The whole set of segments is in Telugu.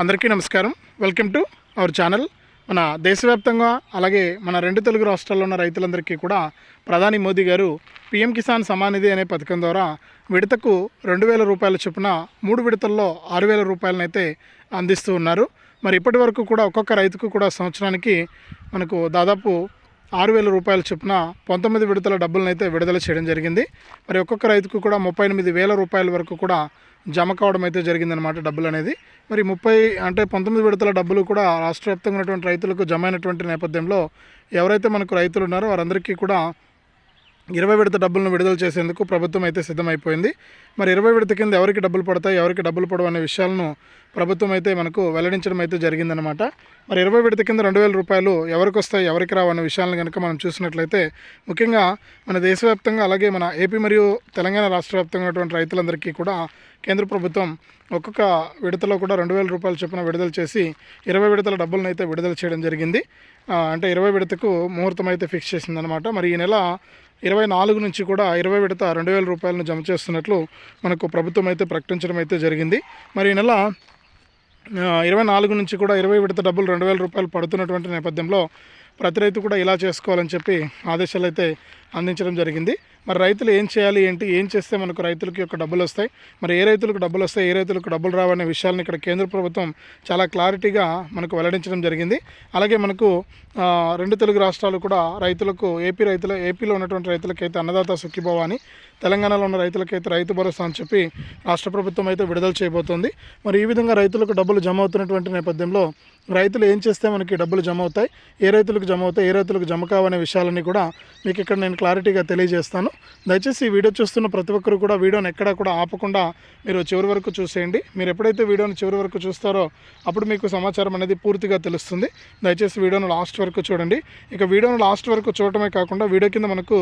అందరికీ నమస్కారం. వెల్కమ్ టు అవర్ ఛానల్ మన దేశవ్యాప్తంగా అలాగే మన రెండు తెలుగు రాష్ట్రాల్లో ఉన్న రైతులందరికీ కూడా ప్రధాని మోదీ గారు పీఎం కిసాన్ సమానిధి అనే పథకం ద్వారా విడతకు రెండు వేల రూపాయల చొప్పున మూడు విడతల్లో ఆరు వేల రూపాయలనైతే అందిస్తూ ఉన్నారు. మరి ఇప్పటి వరకు కూడా ఒక్కొక్క రైతుకు కూడా సంవత్సరానికి మనకు దాదాపు ఆరు వేల రూపాయల చొప్పున పంతొమ్మిది విడతల డబ్బులను అయితే విడుదల చేయడం జరిగింది. మరి ఒక్కొక్క రైతుకు కూడా ముప్పై ఎనిమిది వేల రూపాయల వరకు కూడా జమ కావడం అయితే జరిగిందనమాట డబ్బులు అనేది. మరి ముప్పై అంటే పంతొమ్మిది విడతల డబ్బులు కూడా రాష్ట్ర వ్యాప్తంగా ఉన్నటువంటి రైతులకు జమ అయినటువంటి నేపథ్యంలో ఎవరైతే మనకు రైతులు ఉన్నారో వారందరికీ కూడా ఇరవై విడత డబ్బులను విడుదల చేసేందుకు ప్రభుత్వం అయితే సిద్ధమైపోయింది. మరి ఇరవై విడత కింద ఎవరికి డబ్బులు పడతాయి ఎవరికి డబ్బులు పడవు అనే విషయాలను ప్రభుత్వం అయితే మనకు వెల్లడించడం అయితే జరిగిందనమాట మరి ఇరవై విడత కింద రెండు వేల రూపాయలు ఎవరికి వస్తాయి ఎవరికి రావు అనే విషయాలను కనుక మనం చూసినట్లయితే ముఖ్యంగా మన దేశవ్యాప్తంగా అలాగే మన ఏపీ మరియు తెలంగాణ రాష్ట్ర వ్యాప్తంగా ఉన్నటువంటి రైతులందరికీ కూడా కేంద్ర ప్రభుత్వం ఒక్కొక్క విడతలో కూడా రెండు వేల రూపాయలు చొప్పున విడుదల చేసి ఇరవై విడతల డబ్బులను అయితే విడుదల చేయడం జరిగింది. అంటే ఇరవై విడతకు ముహూర్తం అయితే ఫిక్స్ చేసిందనమాట మరి ఈ నెల ఇరవై నాలుగు నుంచి కూడా ఇరవై విడత రెండు వేల రూపాయలను జమ చేస్తున్నట్లు మనకు ప్రభుత్వం అయితే ప్రకటించడం అయితే జరిగింది. మరి ఈ నెల ఇరవై నాలుగు నుంచి కూడా ఇరవై విడత డబ్బులు రెండు వేల రూపాయలు పడుతున్నటువంటి నేపథ్యంలో ప్రతి రైతు కూడా ఇలా చేసుకోవాలని చెప్పి ఆదేశాలు అయితే అందించడం జరిగింది. మరి రైతులు ఏం చేయాలి ఏంటి ఏం చేస్తే మనకు రైతులకి యొక్క డబ్బులు వస్తాయి? మరి ఏ రైతులకు డబ్బులు వస్తాయి ఏ రైతులకు డబ్బులు రావనే విషయాలను ఇక్కడ కేంద్ర ప్రభుత్వం చాలా క్లారిటీగా మనకు వెల్లడించడం జరిగింది. అలాగే మనకు రెండు తెలుగు రాష్ట్రాలు కూడా రైతులకు ఏపీ రైతుల ఏపీలో ఉన్నటువంటి రైతులకైతే అన్నదాత సుఖీభవ అని తెలంగాణలో ఉన్న రైతులకైతే రైతు భరోసా అని చెప్పి రాష్ట్ర ప్రభుత్వం అయితే విడుదల చేయబోతోంది. మరి ఈ విధంగా రైతులకు డబ్బులు జమ అవుతున్నటువంటి నేపథ్యంలో రైతులు ఏం చేస్తే మనకి డబ్బులు జమ అవుతాయి? ఏ రైతులకు జమ అవుతాయి? ఏ రైతులకు జమ కావనే విషయాలన్నీ కూడా మీకు ఇక్కడ నేను క్లారిటీగా తెలియజేస్తాను. దయచేసి ఈ వీడియో చూస్తున్న ప్రతి ఒక్కరు కూడా వీడియోని ఎక్కడా కూడా ఆపకుండా మీరు చివరి వరకు చూసేయండి. మీరు ఎప్పుడైతే వీడియోని చివరి వరకు చూస్తారో అప్పుడు మీకు సమాచారం అనేది పూర్తిగా తెలుస్తుంది. దయచేసి వీడియోను లాస్ట్ వరకు చూడండి. ఇక వీడియోను లాస్ట్ వరకు చూడటమే కాకుండా వీడియో కింద మనకు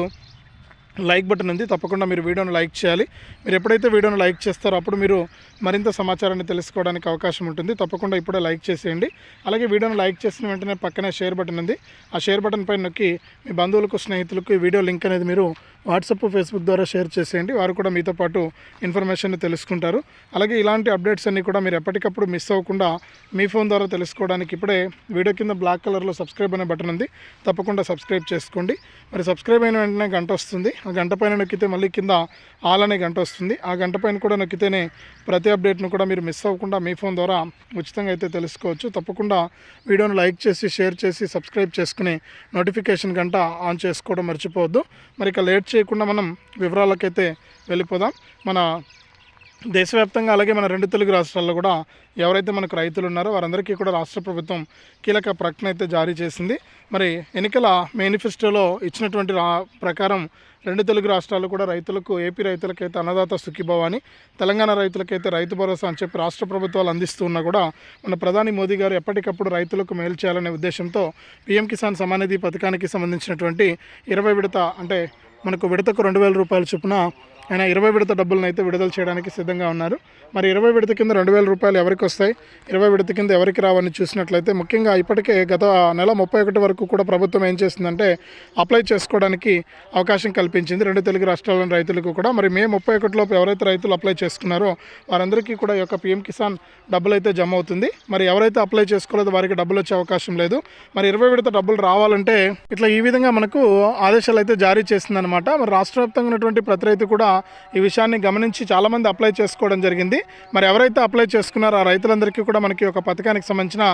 లైక్ బటన్ ఉంది. తప్పకుండా మీరు వీడియోను లైక్ చేయాలి. మీరు ఎప్పుడైతే వీడియోను లైక్ చేస్తారో అప్పుడు మీరు మరింత సమాచారాన్ని తెలుసుకోవడానికి అవకాశం ఉంటుంది. తప్పకుండా ఇప్పుడే లైక్ చేసేయండి. అలాగే వీడియోను లైక్ చేసిన వెంటనే పక్కనే షేర్ బటన్ ఉంది. ఆ షేర్ బటన్ పైన నొక్కి మీ బంధువులకు స్నేహితులకు ఈ వీడియో లింక్ అనేది మీరు వాట్సాప్ ఫేస్బుక్ ద్వారా షేర్ చేసేయండి. వారు కూడా మీతో పాటు ఇన్ఫర్మేషన్ తెలుసుకుంటారు. అలాగే ఇలాంటి అప్డేట్స్ అన్నీ కూడా మీరు ఎప్పటికప్పుడు మిస్ అవ్వకుండా మీ ఫోన్ ద్వారా తెలుసుకోవడానికి ఇప్పుడే వీడియో కింద బ్లాక్ కలర్లో సబ్స్క్రైబ్ అనే బటన్ ఉంది. తప్పకుండా సబ్స్క్రైబ్ చేసుకోండి. మరి సబ్స్క్రైబ్ అయిన వెంటనే గంట వస్తుంది. ఆ గంట పైన నొక్కితే మళ్ళీ కింద ఆల్ అనే గంట వస్తుంది. ఆ గంట పైన కూడా నొక్కితేనే ప్రతి అప్డేట్ను కూడా మీరు మిస్ అవ్వకుండా మీ ఫోన్ ద్వారా ఉచితంగా అయితే తెలుసుకోవచ్చు. తప్పకుండా వీడియోను లైక్ చేసి షేర్ చేసి సబ్స్క్రైబ్ చేసుకుని నోటిఫికేషన్ గంట ఆన్ చేసుకోవడం మర్చిపోవద్దు. మరి ఇక లేట్ చేయకుండా మనం వివరాలకైతే వెళ్ళిపోదాం. మన దేశవ్యాప్తంగా అలాగే మన రెండు తెలుగు రాష్ట్రాల్లో కూడా ఎవరైతే మనకు రైతులు ఉన్నారో వారందరికీ కూడా రాష్ట్ర ప్రభుత్వం కీలక ప్రకటన అయితే జారీ చేసింది. మరి ఎన్నికల మేనిఫెస్టోలో ఇచ్చినటువంటి ప్రకారం రెండు తెలుగు రాష్ట్రాలు కూడా రైతులకు ఏపీ రైతులకైతే అన్నదాత సుఖీభవ అని తెలంగాణ రైతులకైతే రైతు భరోసా అని చెప్పి రాష్ట్ర ప్రభుత్వాలు అందిస్తూ ఉన్నా కూడా మన ప్రధాని మోదీ గారు ఎప్పటికప్పుడు రైతులకు మేలు చేయాలనే ఉద్దేశంతో పీఎం కిసాన్ సమానిధి పథకానికి సంబంధించినటువంటి ఇరవై విడత అంటే మనకు విడతకు రెండు వేల రూపాయల చొప్పున ఆయన ఇరవై విడత డబ్బులను అయితే విడుదల చేయడానికి సిద్ధంగా ఉన్నారు. మరి ఇరవై విడత కింద రెండు వేల రూపాయలు ఎవరికి వస్తాయి? ఇరవై విడత కింద ఎవరికి రావని చూసినట్లయితే ముఖ్యంగా ఇప్పటికే గత నెల ముప్పై ఒకటి వరకు కూడా ప్రభుత్వం ఏం చేసిందంటే అప్లై చేసుకోవడానికి అవకాశం కల్పించింది. రెండు తెలుగు రాష్ట్రాల్లోని రైతులకు కూడా. మరి మే ముప్పై ఒకటిలోపు ఎవరైతే రైతులు అప్లై చేసుకున్నారో వారందరికీ కూడా ఈ యొక్క పీఎం కిసాన్ డబ్బులు అయితే జమ అవుతుంది. మరి ఎవరైతే అప్లై చేసుకోలేదో వారికి డబ్బులు వచ్చే అవకాశం లేదు. మరి ఇరవై విడత డబ్బులు రావాలంటే ఇట్లా ఈ విధంగా మనకు ఆదేశాలు అయితే జారీ చేసిందనమాట మరి రాష్ట్ర వ్యాప్తంగా ఉన్నటువంటి ప్రతి రైతు కూడా ఈ విషయాన్ని గమనించి చాలామంది అప్లై చేసుకోవడం జరిగింది. మరి ఎవరైతే అప్లై చేసుకున్నారో ఆ రైతులందరికీ కూడా మనకి ఒక పథకానికి సంబంధించిన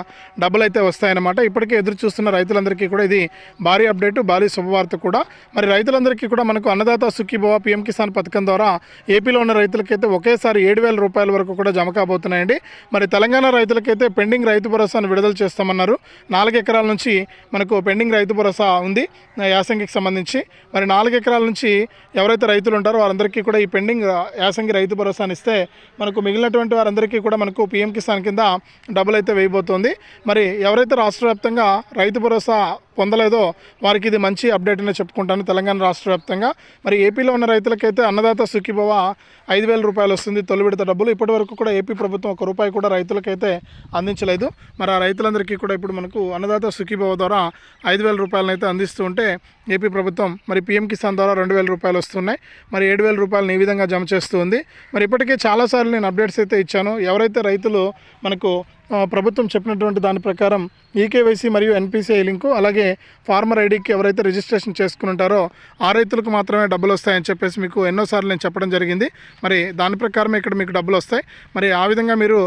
డబ్బులు అయితే వస్తాయన్నమాట. ఇప్పటికే ఎదురు చూస్తున్న రైతులందరికీ కూడా ఇది భారీ అప్డేట్ భారీ శుభవార్త కూడా. మరి రైతులందరికీ కూడా మనకు అన్నదాత సుఖీభవ పిఎం కిసాన్ పథకం ద్వారా ఏపీలో ఉన్న రైతులకైతే ఒకేసారి ఏడు వేల రూపాయల వరకు కూడా జమ కాబోతున్నాయండి. మరి తెలంగాణ రైతులకైతే పెండింగ్ రైతు భరోసాను విడుదల చేస్తామన్నారు. నాలుగు ఎకరాల నుంచి మనకు పెండింగ్ రైతు భరోసా ఉంది. యాసంగికి సంబంధించి. మరి నాలుగు ఎకరాల నుంచి ఎవరైతే రైతులు ఉంటారో వారందరికీ కూడా ఈ పెండింగ్ యాసంగి రైతు భరోసాని ఇస్తే మనకు మిగిలినటువంటి వారందరికీ కూడా మనకు పీఎం కిసాన్ కింద డబ్బులు అయితే వేయబోతోంది. మరి ఎవరైతే రాష్ట్ర వ్యాప్తంగా రైతు భరోసా పొందలేదో వారికి ఇది మంచి అప్డేట్ అనే చెప్పుకుంటాను తెలంగాణ రాష్ట్ర వ్యాప్తంగా. మరి ఏపీలో ఉన్న రైతులకైతే అన్నదాత సుఖీభవ ఐదు వేల రూపాయలు వస్తుంది తొలి విడత డబ్బులు. ఇప్పటి వరకు కూడా ఏపీ ప్రభుత్వం ఒక రూపాయి కూడా రైతులకైతే అందించలేదు. మరి ఆ రైతులందరికీ కూడా ఇప్పుడు మనకు అన్నదాత సుఖీభవ ద్వారా ఐదు వేల రూపాయలను అయితే అందిస్తూ ఉంటే ఏపీ ప్రభుత్వం మరి పీఎం కిసాన్ ద్వారా రెండు వేల రూపాయలు వస్తున్నాయి. మరి ఏడు వేల రూపాయలను ఈ విధంగా జమ చేస్తుంది మరి ఇప్పటికే చాలాసార్లు నేను అప్డేట్స్ అయితే ఇచ్చాను. ఎవరైతే రైతులు మనకు ప్రభుత్వం చెప్పినటువంటి దాని ప్రకారం ఈకేవైసీ మరియు ఎన్పిసిఐ లింకు అలాగే ఫార్మర్ ఐడికి ఎవరైతే రిజిస్ట్రేషన్ చేసుకుని ఉంటారో ఆ రైతులకు మాత్రమే డబ్బులు వస్తాయని చెప్పేసి మీకు ఎన్నోసార్లు నేను చెప్పడం జరిగింది. మరి దాని ప్రకారమే ఇక్కడ మీకు డబ్బులు వస్తాయి మరి ఆ విధంగా మీరు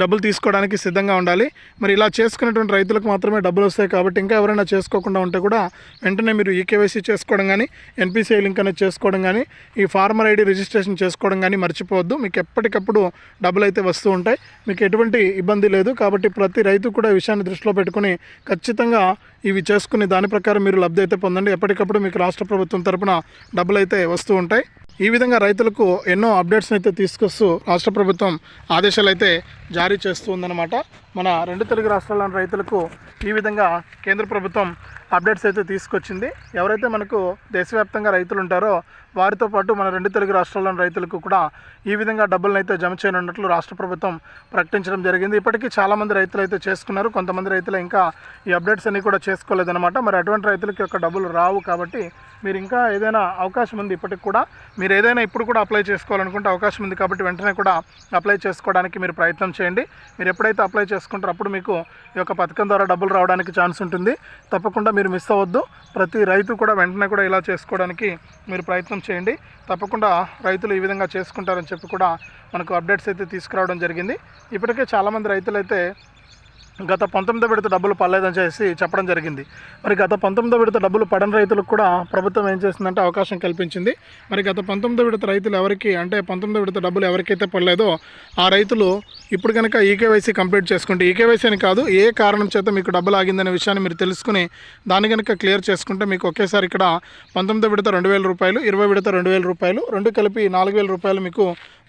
డబ్బులు తీసుకోవడానికి సిద్ధంగా ఉండాలి. మరి ఇలా చేసుకున్నటువంటి రైతులకు మాత్రమే డబ్బులు వస్తాయి కాబట్టి ఇంకా ఎవరైనా చేసుకోకుండా ఉంటే కూడా వెంటనే మీరు ఈకేవైసీ చేసుకోవడం కానీ ఎన్పిసిఐ లింక్ అనేది చేసుకోవడం కానీ ఈ ఫార్మర్ ఐడి రిజిస్ట్రేషన్ చేసుకోవడం కానీ మర్చిపోవద్దు. మీకు ఎప్పటికప్పుడు డబ్బులు అయితే వస్తూ ఉంటాయి. మీకు ఎటువంటి ఇబ్బంది లేదు కాబట్టి ప్రతి రైతు కూడా ఈ విషయాన్ని దృష్టిలో పెట్టుకుని ఖచ్చితంగా ఇవి చేసుకుని దాని ప్రకారం మీరు లబ్ధి అయితే పొందండి. ఎప్పటికప్పుడు మీకు రాష్ట్ర ప్రభుత్వం తరపున డబ్బులు అయితే వస్తూ ఉంటాయి. ఈ విధంగా రైతులకు ఎన్నో అప్డేట్స్ అయితే తీసుకొస్తూ రాష్ట్ర ప్రభుత్వం ఆదేశాలు అయితే జారీ చేస్తూ ఉందన్నమాట మన రెండు తెలుగు రాష్ట్రాల్లోని రైతులకు ఈ విధంగా కేంద్ర ప్రభుత్వం అప్డేట్స్ అయితే తీసుకొచ్చింది. ఎవరైతే మనకు దేశవ్యాప్తంగా రైతులు ఉంటారో వారితో పాటు మన రెండు తెలుగు రాష్ట్రాల్లోని రైతులకు కూడా ఈ విధంగా డబ్బులను అయితే జమ చేయనున్నట్లు రాష్ట్ర ప్రభుత్వం ప్రకటించడం జరిగింది. ఇప్పటికీ చాలామంది రైతులు అయితే చేసుకున్నారు. కొంతమంది రైతులు ఇంకా ఈ అప్డేట్స్ అన్నీ కూడా చేసుకోలేదన్నమాట. మరి అటువంటి రైతులకి యొక్క డబ్బులు రావు కాబట్టి మీరు ఇంకా ఏదైనా అవకాశం ఉంది ఇప్పటికి కూడా మీరు ఏదైనా ఇప్పుడు కూడా అప్లై చేసుకోవాలనుకుంటే అవకాశం ఉంది కాబట్టి వెంటనే కూడా అప్లై చేసుకోవడానికి మీరు ప్రయత్నం చేయండి. మీరు ఎప్పుడైతే అప్లై చేసుకుంటారో అప్పుడు మీకు ఈ యొక్క పథకం ద్వారా డబ్బులు రావడానికి ఛాన్స్ ఉంటుంది. తప్పకుండా మీరు మిస్ అవ్వద్దు. ప్రతి రైతు కూడా వెంటనే కూడా ఇలా చేసుకోవడానికి మీరు ప్రయత్నం చేయండి. తప్పకుండా రైతులు ఈ విధంగా చేసుకుంటారని చెప్పి కూడా మనకు అప్డేట్స్ అయితే తీసుకురావడం జరిగింది. ఇప్పటికే చాలామంది రైతులు అయితే గత పంతొమ్మిదో విడత డబ్బులు పడలేదని చేసి చెప్పడం జరిగింది. మరి గత పంతొమ్మిదో విడత డబ్బులు పడని రైతులకు కూడా ప్రభుత్వం ఏం చేసిందంటే అవకాశం కల్పించింది. మరి గత పంతొమ్మిదో విడత రైతులు ఎవరికి అంటే పంతొమ్మిదో విడత డబ్బులు ఎవరికైతే పడలేదో ఆ రైతులు ఇప్పుడు కనుక ఈకేవైసీ కంప్లీట్ చేసుకుంటే ఈకేవైసీ అని కాదు ఏ కారణం చేత మీకు డబ్బులు ఆగిందనే విషయాన్ని మీరు తెలుసుకుని దాన్ని కనుక క్లియర్ చేసుకుంటే మీకు ఒకేసారి ఇక్కడ పంతొమ్మిదో విడత రెండు వేల రూపాయలు ఇరవై విడత రెండు వేల రూపాయలు రెండు కలిపి నాలుగు వేల రూపాయలు మీకు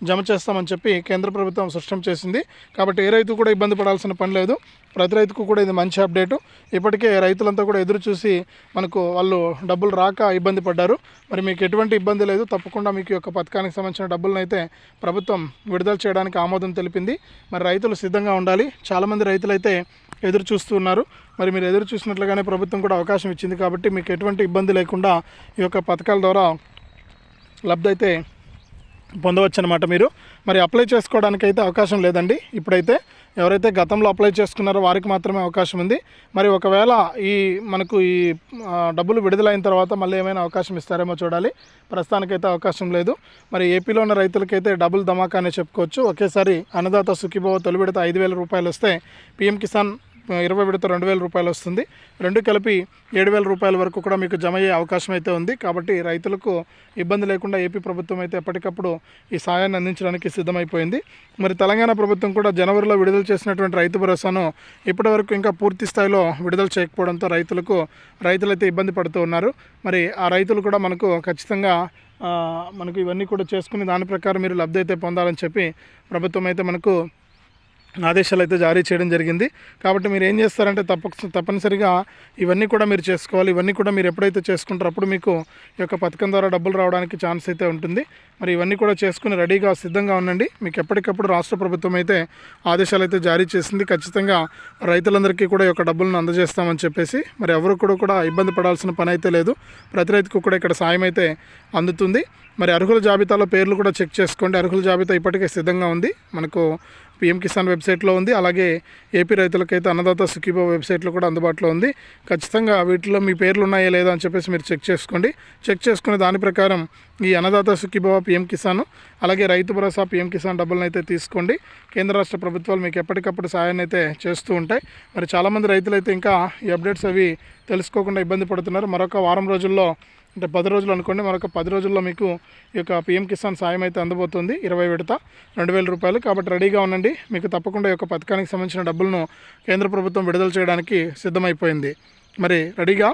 జమ చేస్తామని చెప్పి కేంద్ర ప్రభుత్వం స్పష్టం చేసింది. కాబట్టి ఏ రైతు కూడా ఇబ్బంది పడాల్సిన పని లేదు. ప్రతి రైతుకు కూడా ఇది మంచి అప్డేటు. ఇప్పటికే రైతులంతా కూడా ఎదురు చూసి మనకు వాళ్ళు డబ్బులు రాక ఇబ్బంది పడ్డారు. మరి మీకు ఎటువంటి ఇబ్బంది లేదు. తప్పకుండా మీకు ఈ యొక్క పథకానికి సంబంధించిన డబ్బులను అయితే ప్రభుత్వం విడుదల చేయడానికి ఆమోదం తెలిపింది. మరి రైతులు సిద్ధంగా ఉండాలి. చాలామంది రైతులు అయితే ఎదురు చూస్తూ ఉన్నారు. మరి మీరు ఎదురు చూసినట్లుగానే ప్రభుత్వం కూడా అవకాశం ఇచ్చింది కాబట్టి మీకు ఎటువంటి ఇబ్బంది లేకుండా ఈ యొక్క పథకాల ద్వారా లబ్ధి అయితే పొందవచ్చు అనమాట మీరు. మరి అప్లై చేసుకోవడానికి అయితే అవకాశం లేదండి. ఇప్పుడైతే ఎవరైతే గతంలో అప్లై చేసుకున్నారో వారికి మాత్రమే అవకాశం ఉంది. మరి ఒకవేళ ఈ మనకు ఈ డబ్బులు విడుదలైన తర్వాత మళ్ళీ ఏమైనా అవకాశం ఇస్తారేమో చూడాలి. ప్రస్తుతానికైతే అవకాశం లేదు. మరి ఏపీలో ఉన్న రైతులకైతే డబుల్ ధమాకా అనే చెప్పుకోవచ్చు. ఒకేసారి అన్నదాత సుఖీభవ తొలి విడత ఐదు వేల రూపాయలు వస్తే పీఎం కిసాన్ ఇరవై విడత రెండు వేల రూపాయలు వస్తుంది. రెండు కలిపి ఏడు వేల రూపాయల వరకు కూడా మీకు జమ అయ్యే అవకాశం అయితే ఉంది. కాబట్టి రైతులకు ఇబ్బంది లేకుండా ఏపీ ప్రభుత్వం అయితే ఎప్పటికప్పుడు ఈ సాయాన్ని అందించడానికి సిద్ధమైపోయింది. మరి తెలంగాణ ప్రభుత్వం కూడా జనవరిలో విడుదల చేసినటువంటి రైతు భరోసాను ఇప్పటివరకు ఇంకా పూర్తి స్థాయిలో విడుదల చేయకపోవడంతో రైతులకు రైతులైతే ఇబ్బంది పడుతూ ఉన్నారు. మరి ఆ రైతులు కూడా మనకు ఖచ్చితంగా మనకు ఇవన్నీ కూడా చేసుకుని దాని ప్రకారం మీరు లబ్ధి అయితే పొందాలని చెప్పి ప్రభుత్వం అయితే మనకు ఆదేశాలు అయితే జారీ చేయడం జరిగింది. కాబట్టి మీరు ఏం చేస్తారంటే తప్పక తప్పనిసరిగా ఇవన్నీ కూడా మీరు చేసుకోవాలి. ఇవన్నీ కూడా మీరు ఎప్పుడైతే చేసుకుంటారో అప్పుడు మీకు ఈ యొక్క పథకం ద్వారా డబ్బులు రావడానికి ఛాన్స్ అయితే ఉంటుంది. మరి ఇవన్నీ కూడా చేసుకుని రెడీగా సిద్ధంగా ఉండండి. మీకు ఎప్పటికప్పుడు రాష్ట్ర ప్రభుత్వం అయితే ఆదేశాలు అయితే జారీ చేసింది. ఖచ్చితంగా రైతులందరికీ కూడా ఈ యొక్క డబ్బులను అందజేస్తామని చెప్పేసి మరి ఎవరు కూడా కూడా ఇబ్బంది పడాల్సిన పని అయితే లేదు. ప్రతి రైతుకు కూడా ఇక్కడ సాయం అయితే అందుతుంది. మరి అర్హుల జాబితాలో పేర్లు కూడా చెక్ చేసుకోండి. అర్హుల జాబితా ఇప్పటికే సిద్ధంగా ఉంది. మనకు పిఎం కిసాన్ వెబ్సైట్లో ఉంది. అలాగే ఏపీ రైతులకైతే అన్నదాత సుఖీభావ వెబ్సైట్లో కూడా అందుబాటులో ఉంది. ఖచ్చితంగా వీటిలో మీ పేర్లు ఉన్నాయా లేదా అని చెప్పేసి మీరు చెక్ చేసుకోండి. చెక్ చేసుకునే దాని ప్రకారం ఈ అన్నదాత సుఖీభావ పిఎం కిసాన్ అలాగే రైతు భరోసా పిఎం కిసాన్ డబ్బులను అయితే తీసుకోండి. కేంద్ర రాష్ట్ర ప్రభుత్వాలు మీకు ఎప్పటికప్పుడు సాయాన్ని అయితే చేస్తూ ఉంటాయి. మరి చాలామంది రైతులు అయితే ఇంకా ఈ అప్డేట్స్ అవి తెలుసుకోకుండా ఇబ్బంది పడుతున్నారు. మరొక వారం రోజుల్లో అంటే పది రోజులు అనుకోండి మరొక పది రోజుల్లో మీకు ఈ యొక్క పిఎం కిసాన్ సాయం అయితే అందబోతుంది ఇరవై విడత రెండు వేల రూపాయలు. కాబట్టి రెడీగా ఉండండి. మీకు తప్పకుండా ఈ యొక్క పథకానికి సంబంధించిన డబ్బులను కేంద్ర ప్రభుత్వం విడుదల చేయడానికి సిద్ధమైపోయింది. మరి రెడీగా?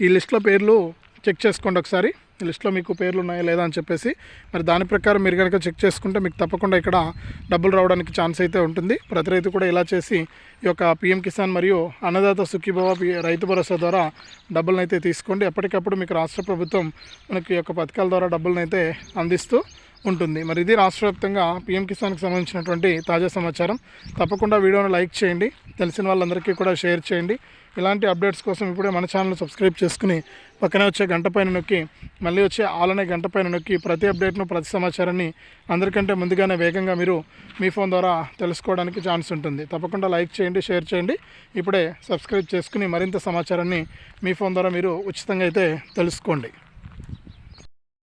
ఈ లిస్ట్లో పేర్లు చెక్ చేసుకోండి ఒకసారి. లిస్ట్లో మీకు పేర్లు ఉన్నాయా లేదా అని చెప్పేసి మరి దాని ప్రకారం మీరు కనుక చెక్ చేసుకుంటే మీకు తప్పకుండా ఇక్కడ డబ్బులు రావడానికి ఛాన్స్ అయితే ఉంటుంది. ప్రతి రైతు కూడా ఇలా చేసి ఈ యొక్క పిఎం కిసాన్ మరియు అన్నదాత సుఖీభవ రైతు భరోసా ద్వారా డబ్బులను అయితే తీసుకోండి. ఎప్పటికప్పుడు మీకు రాష్ట్ర ప్రభుత్వం మనకి యొక్క పథకాల ద్వారా డబ్బులను అయితే అందిస్తూ ఉంటుంది. మరి ఇది రాష్ట్ర వ్యాప్తంగా పీఎం కిసాన్కి సంబంధించినటువంటి తాజా సమాచారం. తప్పకుండా వీడియోను లైక్ చేయండి. తెలిసిన వాళ్ళందరికీ కూడా షేర్ చేయండి. ఇలాంటి అప్డేట్స్ కోసం ఇప్పుడే మన ఛానల్ సబ్స్క్రైబ్ చేసుకుని పక్కనే వచ్చే గంట పైన నొక్కి మళ్ళీ వచ్చే ఆల్ అనే గంట పైన నొక్కి ప్రతి అప్డేట్ను ప్రతి సమాచారాన్ని అందరికంటే ముందుగానే వేగంగా మీరు మీ ఫోన్ ద్వారా తెలుసుకోవడానికి ఛాన్స్ ఉంటుంది. తప్పకుండా లైక్ చేయండి షేర్ చేయండి. ఇప్పుడే సబ్స్క్రైబ్ చేసుకుని మరింత సమాచారాన్ని మీ ఫోన్ ద్వారా మీరు ఉచితంగా అయితే తెలుసుకోండి.